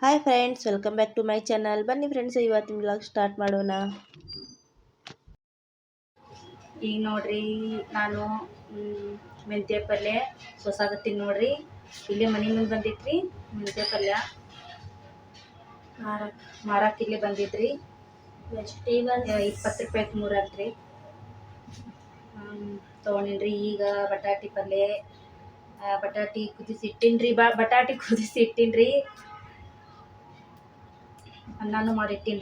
Hi friends welcome back to my channel ಬನ್ನಿ friends ಇವತ್ತಿನ blog start ಮಾಡೋಣ. ಈಗ ನೋಡ್ರಿ ನಾನು ಮೆಂತ್ಯ ಪಲ್ಯ ಸೊಸಾಗತ್ತೀನಿ ನೋಡ್ರಿ. ಇಲ್ಲೇ ಮನೆ ಮುಂದೆ ಬಂದಿತ್ರಿ ಮೆಂತ್ಯ ಪಲ್ಯ. ಮಾರಾಕ್ ಮಾರಕ್ಕೆ ಇಲ್ಲೇ ಬಂದಿದ್ರಿ. ವೆಜಿಟೇಬಲ್ ಇಪ್ಪತ್ತು ರೂಪಾಯಿ ಮೂರು ಅಂತ್ರಿ ತೊಗೊಂಡಿನ್ರಿ ಈಗ ಬಟಾಟಿ ಪಲ್ಯ. ಬಟಾಟಿ ಕುದಿಸಿ ಇಟ್ಟಿನ್ರಿ ಬಾ ಬಟಾಟಿ ಕುದಿಸಿ ಇಟ್ಟಿನ್ರಿ. ಅನ್ನನೂ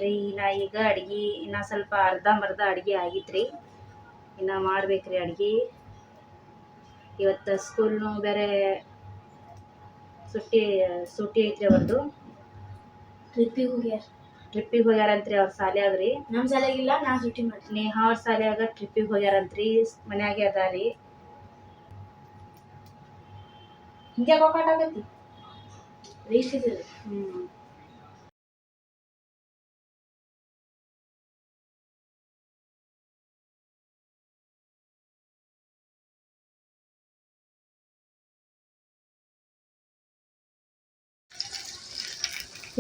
ರೀ. ನಾ ಈಗ ಅಡ್ಗೆ ಇನ್ನ ಸ್ವಲ್ಪ ಅರ್ಧಂಬರ್ಧ ಅಡ್ಗೆ ಇನ್ನು ಇನ್ನ ಮಾಡ್ಬೇಕ್ರಿ ಅಡ್ಗೆ. ಇವತ್ತು ಸ್ಕೂಲ್ನು ಬೇರೆ ಸುಟ್ಟಿ ಸೂಟಿ ಐತ್ರಿ ಅವ್ರದ್ದು ಟ್ರಿಪ್ಪಿಗೆ ಹೋಗ್ಯಾರ. ಟ್ರಿಪ್ಪಿಗೆ ಹೋಗ್ಯಾರಂತ್ರಿ ಅವ್ರ ಶಾಲ್ಯಾಗ್ರಿ ನಮ್ಮ ಸಲಗಿಲ್ಲ ನಾ ಸುಟ್ಟಿ ಮಾಡ್ತೀನಿ. ನೇಹ ಅವ್ರ ಆಗ ಟ್ರಿಪ್ಪಿಗೆ ಹೋಗ್ಯಾರಂತ್ರಿ ಮನ್ಯಾಗೆ ಅದಾರಿ ಹಿಂಗೆ ಹೋಗಾಟಗೈತಿ ರೀಚ್ ಇದೆ ಹ್ಮ್.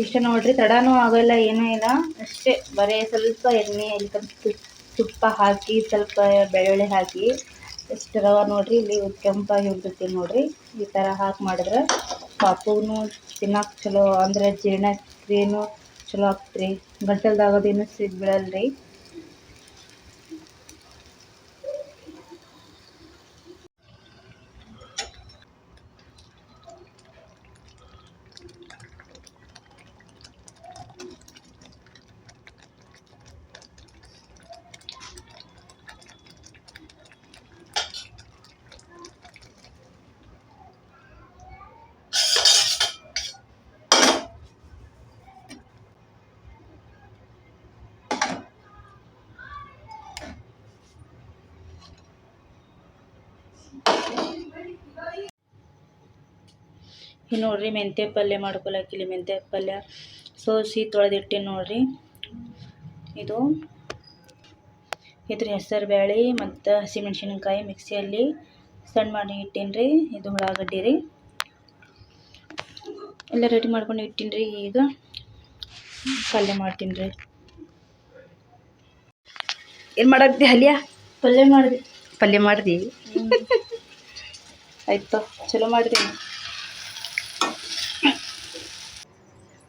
ಇಷ್ಟ ನೋಡ್ರಿ, ತಡನೂ ಆಗೋಲ್ಲ, ಏನೂ ಇಲ್ಲ. ಅಷ್ಟೇ, ಬರೇ ಸ್ವಲ್ಪ ಎಣ್ಣೆ, ಇಲ್ಲಿ ತುಪ್ಪ ಹಾಕಿ, ಸ್ವಲ್ಪ ಬೆಳ್ಳುಳ್ಳಿ ಹಾಕಿ ಎಷ್ಟು ರವೆ ನೋಡ್ರಿ, ಇಲ್ಲಿ ಕೆಂಪಾಗಿ ಉಳಿದೈತಿ ನೋಡ್ರಿ, ಈ ಥರ ಹಾಕಿ ಮಾಡಿದ್ರೆ ಪಾಪುನು ತಿನ್ನಕ್ಕೆ ಚಲೋ, ಅಂದರೆ ಜೀರ್ಣಕ್ರಿಯೆನೂ ಚಲೋ ಆಗ್ತ್ರಿ ಗಂಟಲ್ದಾಗೋದೇನು ಸಿಗ್ಬಿಡಲ್ಲ ಬೀಳಲ್ರಿ ಇಲ್ಲಿ ನೋಡ್ರಿ ಮೆಂತ್ಯ ಪಲ್ಯ ಮಾಡ್ಕೊಳಕಿಲ್ಲ ಮೆಂತ್ಯ ಪಲ್ಯ. ಸೋಸಿ ತೊಳೆದಿಟ್ಟಿನಿ ನೋಡ್ರಿ. ಇದು ಇದ್ರ ಹೆಸರು ಬೇಳೆ ಮತ್ತು ಹಸಿಮೆಣ್ಸಿನ್ಕಾಯಿ ಮಿಕ್ಸಿಯಲ್ಲಿ ಸಣ್ಣ ಮಾಡಿ ಇಟ್ಟೀನಿ ರೀ ಇದು ಉಳ್ಳಾಗಡ್ಡಿ ರೀ. ಎಲ್ಲ ರೆಡಿ ಮಾಡ್ಕೊಂಡು ಇಟ್ಟೀನಿ ರೀ ಈಗ ಪಲ್ಯ ಮಾಡ್ತೀನಿ ರೀ ಏನು ಮಾಡತ್ತಿ ಹಲಿಯ? ಪಲ್ಯ ಮಾಡಿದೆ. ಪಲ್ಯ ಮಾಡಿದೆ? ಆಯ್ತು ಚಲೋ ಮಾಡಿದೆ.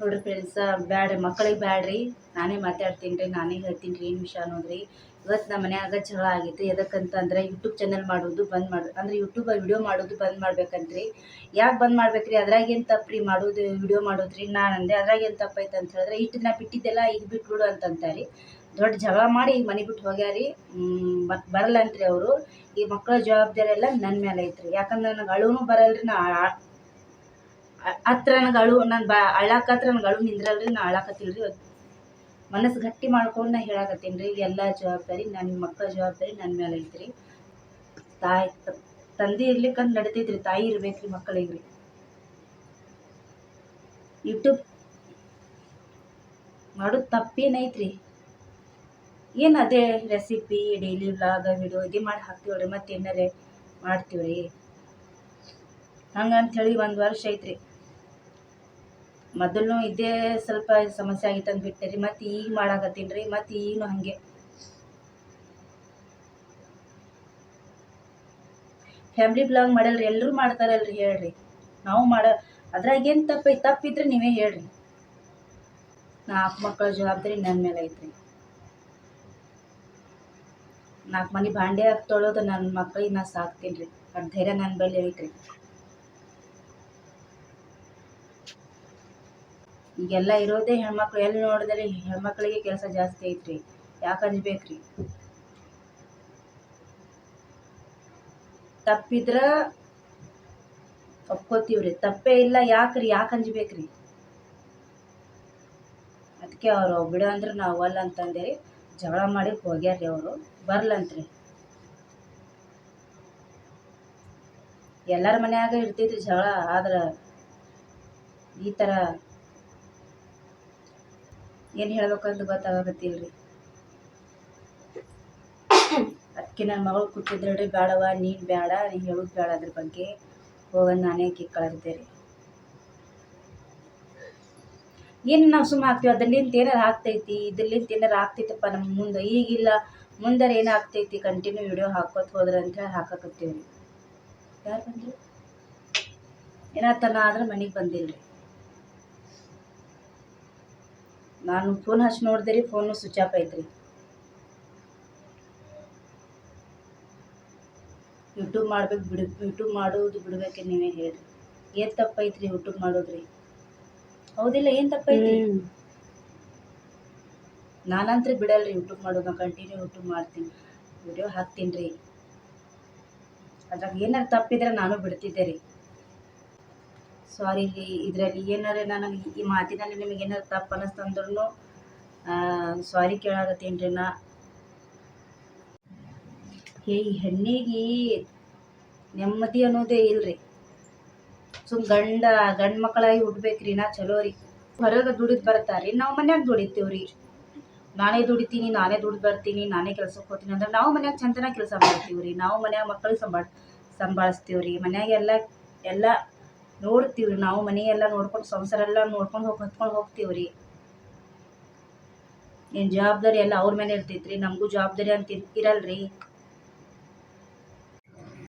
ನೋಡ್ರಿ ಫ್ರೆಂಡ್ಸ ಬ್ಯಾಡ ಮಕ್ಕಳಿಗೆ ಬ್ಯಾಡ್ರಿ. ನಾನೇ ಮಾತಾಡ್ತೀನಿ ರೀ ನಾನೇ ಹೇಳ್ತೀನಿ ರೀ ಏನು ವಿಷಯ ಅನ್ನೋದ್ರಿ. ಇವತ್ತು ನಮ್ಮ ಮನ್ಯಾಗ ಜಗಳ ಆಗೈತೆ ಎದಕ್ಕಂತಂದ್ರೆ ಯೂಟ್ಯೂಬ್ ಚಾನಲ್ ಮಾಡೋದು ಬಂದ್ ಮಾಡಿ, ಅಂದ್ರೆ ಯೂಟ್ಯೂಬ್ ವಿಡಿಯೋ ಮಾಡೋದು ಬಂದ್ ಮಾಡ್ಬೇಕಂತ್ರಿ. ಯಾಕೆ ಬಂದ್ ಮಾಡ್ಬೇಕ್ರಿ? ಅದ್ರಾಗೇನು ರೀ ಮಾಡೋದು ವಿಡಿಯೋ ಮಾಡೋದ್ರಿ, ನಾನು ಅಂದೆ. ಅದ್ರಾಗೇನು ತಪ್ಪೈತೆ ಅಂತ ಹೇಳಿದ್ರೆ, ಇಷ್ಟು ದಿನ ಬಿಟ್ಟಿದ್ದೆಲ್ಲ ಈಗ ಬಿಟ್ಬಿಡು ರೀ ದೊಡ್ಡ ಜಗಳ ಮಾಡಿ ಈಗ ಮನೆ ಬಿಟ್ಟು ಹೋಗ್ಯಾರಿ. ಮತ್ತೆ ಬರಲ್ಲಂತ್ರಿ ಅವರು. ಈ ಮಕ್ಕಳ ಜವಾಬ್ದಾರಿ ಎಲ್ಲ ನನ್ನ ಮೇಲೆ ಐತ್ರಿ. ಯಾಕಂದ್ರೆ ನನಗೆ ಅಳುನು ಬರಲ್ರಿ, ನಾ ಹತ್ರ ನನಗೆ ಅಳು ನಾನು ಬಾ, ಅಳಾಕ ಹತ್ರ ನನಗೆ ನಿಂದ್ರಲ್ರಿ, ನಾ ಅಳಾಕತ್ತಿಲ್ರಿ ಮನಸ್ಸು ಗಟ್ಟಿ ಮಾಡ್ಕೊಂಡು ನಾ ಹೇಳಾಕತ್ತೀನಿ ರೀ, ಎಲ್ಲ ಜವಾಬ್ದಾರಿ ನನ್ನ ಮಕ್ಕಳ ಜವಾಬ್ದಾರಿ ನನ್ನ ಮೇಲೆ ಐತ್ರಿ. ತಾಯಿ ತಂದೆ ಇರ್ಲಿಕ್ಕಂತ ನಡಿತೈತ್ರಿ, ತಾಯಿ ಇರ್ಬೇಕ್ರಿ ಮಕ್ಕಳಿಗೆ ರೀ. ಯೂಟ್ಯೂಬ್ ಮಾಡೋದು ತಪ್ಪೇನೈತ್ರಿ. ಏನು ಅದೇ ರೆಸಿಪಿ ಡೈಲಿ ವ್ಲಾಗ ವಿಡಿಯೋ ಇದೇ ಮಾಡಿ ಹಾಕ್ತೀವ್ರಿ ಮತ್ತೆ ಏನಾರೇ ಮಾಡ್ತೀವ್ರಿ. ಹೇಳಿ ಒಂದು ವರ್ಷ ಐತ್ರಿ. ಮೊದಲು ಇದೇ ಸ್ವಲ್ಪ ಸಮಸ್ಯೆ ಆಗಿತ್ತು ಅಂತ ಬಿಟ್ಟೆ ರೀ ಮತ್ತು ಈಗ ಮಾಡಾಕತ್ತೀನಿ ರೀ, ಮತ್ತು ಈಗಲೂ ಹಾಗೆ. ಫ್ಯಾಮ್ಲಿ ಬ್ಲಾಗ್ ಮಾಡಲ್ರಿ, ಎಲ್ಲರೂ ಮಾಡ್ತಾರಲ್ರಿ ಹೇಳ್ರಿ. ನಾವು ಮಾಡ ಅದ್ರಾಗೇನು ತಪ್ಪೈತೆ ತಪ್ಪಿದ್ರೆ ನೀವೇ ಹೇಳ್ರಿ. ನಾಲ್ಕು ಮಕ್ಕಳ ಜವಾಬ್ದಾರಿ ನನ್ನ ಮೇಲೆ ಐತ್ರಿ. ನಾಲ್ಕು ಮನೆ ಭಾಂಡೆ ತೊಳೋದು ನನ್ನ ಮಕ್ಕಳಿಗೆ ನಾ ಸಾಕ್ತೀನಿ ರೀ. ಅದು ಧೈರ್ಯ ನನ್ನ ಬಳಿ ಐತ್ರಿ. ಈಗೆಲ್ಲ ಇರೋದೇ ಹೆಣ್ಮಕ್ಳು. ಎಲ್ಲಿ ನೋಡಿದ್ರೆ ಹೆಣ್ಮಕ್ಳಿಗೆ ಕೆಲಸ ಜಾಸ್ತಿ ಐತ್ರಿ. ಯಾಕೆ ಅಂಜ್ಬೇಕ್ರಿ ತಪ್ಪಿದ್ರ ಒಪ್ಕೋತೀವ್ರಿ. ತಪ್ಪೇ ಇಲ್ಲ, ಯಾಕ್ರಿ? ಯಾಕೆ ಅಂಜ್ಬೇಕ್ರಿ ಅದಕ್ಕೆ ಅವರು ಬಿಡು ಅಂದ್ರೆ ನಾವು ಅಲ್ಲ ಅಂತಂದೇಳಿ ಜಗಳ ಮಾಡಿ ಹೋಗ್ಯಾರ್ರಿ ಅವರು. ಬರ್ಲಂತ್ರಿ. ಎಲ್ಲರ ಮನ್ಯಾಗ ಇರ್ತೈತ್ರಿ ಜಗಳ. ಆದ್ರೆ ಈ ಥರ ಏನು ಹೇಳ್ಬೇಕಂತ ಗೊತ್ತಾಗತ್ತಿಲ್ರಿ ಅದಕ್ಕೆ ನನ್ನ ಮಗಳು ಕುಟ್ಟಿದ್ರಿ ಬೇಡವ ನೀನು ಬೇಡ ನೀ ಹೇಳೋದು ಬೇಡ ಅದ್ರ ಬಗ್ಗೆ. ಹೋಗಂದು ನಾನೇ ಕಿಕ್ಕಳಿದ್ದೆ ರೀ. ಏನು ನಾವು ಸುಮ್ಮ ಹಾಕ್ತೀವಿ ಅದರ್ಲಿಂತ ಏನಾರು ಆಗ್ತೈತಿ ಇದ್ರಲ್ಲಿಂದ ಏನಾರು ಆಗ್ತೈತಪ್ಪ ನಮ್ಮ ಮುಂದೆ. ಈಗಿಲ್ಲ ಮುಂದೆ ಏನಾಗ್ತೈತಿ ಕಂಟಿನ್ಯೂ ವಿಡಿಯೋ ಹಾಕೋತ ಹೋದ್ರೆ ಅಂತ ಹೇಳಿ ಹಾಕಕತ್ತೀವಿ ರೀ ಯಾರು ಬಂದ್ರು? ಏನಾತನ ಆದ್ರೆ ಮನೆಗೆ ಬಂದಿಲ್ಲ ರೀ ನಾನು ಫೋನ್ ಹಚ್ಚಿ ನೋಡಿದೆ ರೀ ಫೋನು ಸ್ವಿಚ್ ಆಫ್ ಐತ್ರಿ. ಯೂಟ್ಯೂಬ್ ಮಾಡ್ಬೇಕು ಬಿಡು ಯೂಟ್ಯೂಬ್ ಮಾಡೋದು ಬಿಡ್ಬೇಕು ನೀವೇ ಹೇಳಿರಿ. ಏನು ತಪ್ಪೈತ್ರಿ ಯೂಟ್ಯೂಬ್ ಮಾಡೋದ್ರಿ? ಹೌದಿಲ್ಲ, ಏನು ತಪ್ಪೈತಿ ನಾನಂತ್ರ ಬಿಡಲ್ರಿ ಯೂಟ್ಯೂಬ್ ಮಾಡೋದು ಕಂಟಿನ್ಯೂ ಯೂಟ್ಯೂಬ್ ಮಾಡ್ತೀನಿ. ವಿಡಿಯೋ ಹಾಕ್ತೀನಿ ರೀ. ಅದ್ರಾಗ ಏನಾರು ತಪ್ಪಿದ್ರೆ ನಾನು ಬಿಡ್ತಿದ್ದೆ ರೀ. ಸಾರಿ ಇಲ್ಲಿ ಇದರಲ್ಲಿ ಏನಾರ ನಾನು ಈ ಮಾತಿನಲ್ಲಿ ನಿಮಗೆ ಏನಾರು ತಪ್ಪು ಅನ್ನಿಸ್ತಂದ್ರೂ ಸಾರಿ ಕೇಳಾಗತ್ತೀನಿ ನಾ. ಏ, ಈ ಹೆಣ್ಣಿಗೆ ನೆಮ್ಮದಿ ಅನ್ನೋದೇ ಇಲ್ರಿ. ಸುಮ್ ಗಂಡ, ಗಂಡು ಮಕ್ಕಳಾಗಿ ಹುಡ್ಬೇಕ್ರಿ ನಾ, ಚಲೋ ರೀ. ಹೊರಗೆ ದುಡಿದು ಬರ್ತಾರ್ರಿ ನಾವು ಮನ್ಯಾಗ ದುಡಿತೀವ್ರಿ ನಾನೇ ದುಡಿತೀನಿ, ನಾನೇ ದುಡ್ದು ಬರ್ತೀನಿ, ನಾನೇ ಕೆಲ್ಸಕ್ಕೆ ಹೋಗ್ತೀನಿ ಅಂದ್ರೆ ನಾವು ಮನ್ಯಾಗ ಚಂದನ ಕೆಲಸ ಮಾಡ್ತೀವ್ರಿ ನಾವು ಮನ್ಯಾಗ ಮಕ್ಕಳಿಗೆ ಸಂಭಾಳ ಸಂಭಾಳಿಸ್ತೀವ್ರಿ ಮನ್ಯಾಗ ಎಲ್ಲ ಎಲ್ಲ ನೋಡ್ತೀವಿ ರೀ ನಾವು ಮನೆ ಎಲ್ಲ ನೋಡ್ಕೊಂಡು ಸಂಸಾರ ಎಲ್ಲ ನೋಡ್ಕೊಂಡು ಹೋಗಿ ಹತ್ಕೊಂಡು ಹೋಗ್ತೀವಿ ರೀ ಏನು ಜವಾಬ್ದಾರಿ ಎಲ್ಲ ಅವ್ರ ಮೇಲೆ ಇರ್ತೈತೆ ರೀ ನಮಗೂ ಜವಾಬ್ದಾರಿ ಅಂತ ಇರ್- ಇರಲ್ರಿ.